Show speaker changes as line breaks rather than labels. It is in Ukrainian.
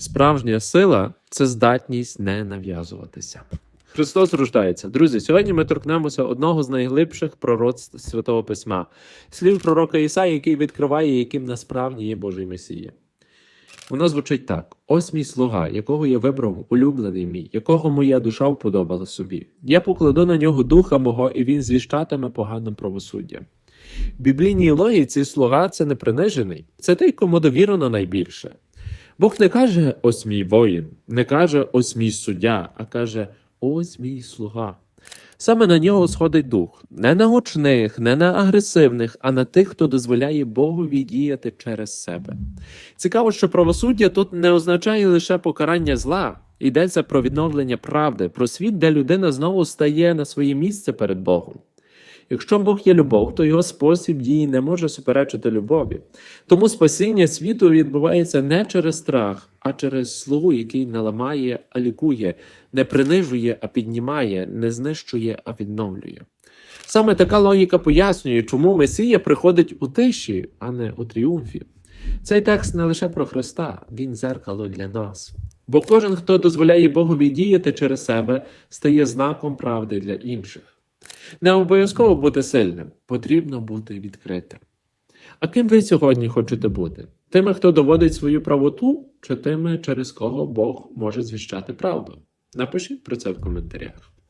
Справжня сила це здатність не нав'язуватися. Христос рождається. Друзі, сьогодні ми торкнемося одного з найглибших пророцтв Святого Письма, слів пророка Ісаї, який відкриває, яким насправді є Божий Месія. Воно звучить так: ось мій слуга, якого я вибрав, улюблений мій, якого моя душа вподобала собі. Я покладу на нього духа мого, і він звіщатиме поганим правосуддя. В біблійній логіці слуга це не принижений, це той, кому довірено найбільше. Бог не каже ось мій воїн, не каже ось мій суддя, а каже ось мій слуга. Саме на нього сходить дух, не на гучних, не на агресивних, а на тих, хто дозволяє Богові діяти через себе. Цікаво, що правосуддя тут не означає лише покарання зла, йдеться про відновлення правди, про світ, де людина знову стає на своє місце перед Богом. Якщо Бог є любов, то його спосіб дії не може суперечити любові. Тому спасіння світу відбувається не через страх, а через слугу, який не ламає, а лікує, не принижує, а піднімає, не знищує, а відновлює. Саме така логіка пояснює, чому Месія приходить у тиші, а не у тріумфі. Цей текст не лише про Христа, він зеркало для нас. Бо кожен, хто дозволяє Богові діяти через себе, стає знаком правди для інших. Не обов'язково бути сильним, потрібно бути відкритим. А ким ви сьогодні хочете бути? Тими, хто доводить свою правоту, чи тими, через кого Бог може звіщати правду? Напишіть про це в коментарях.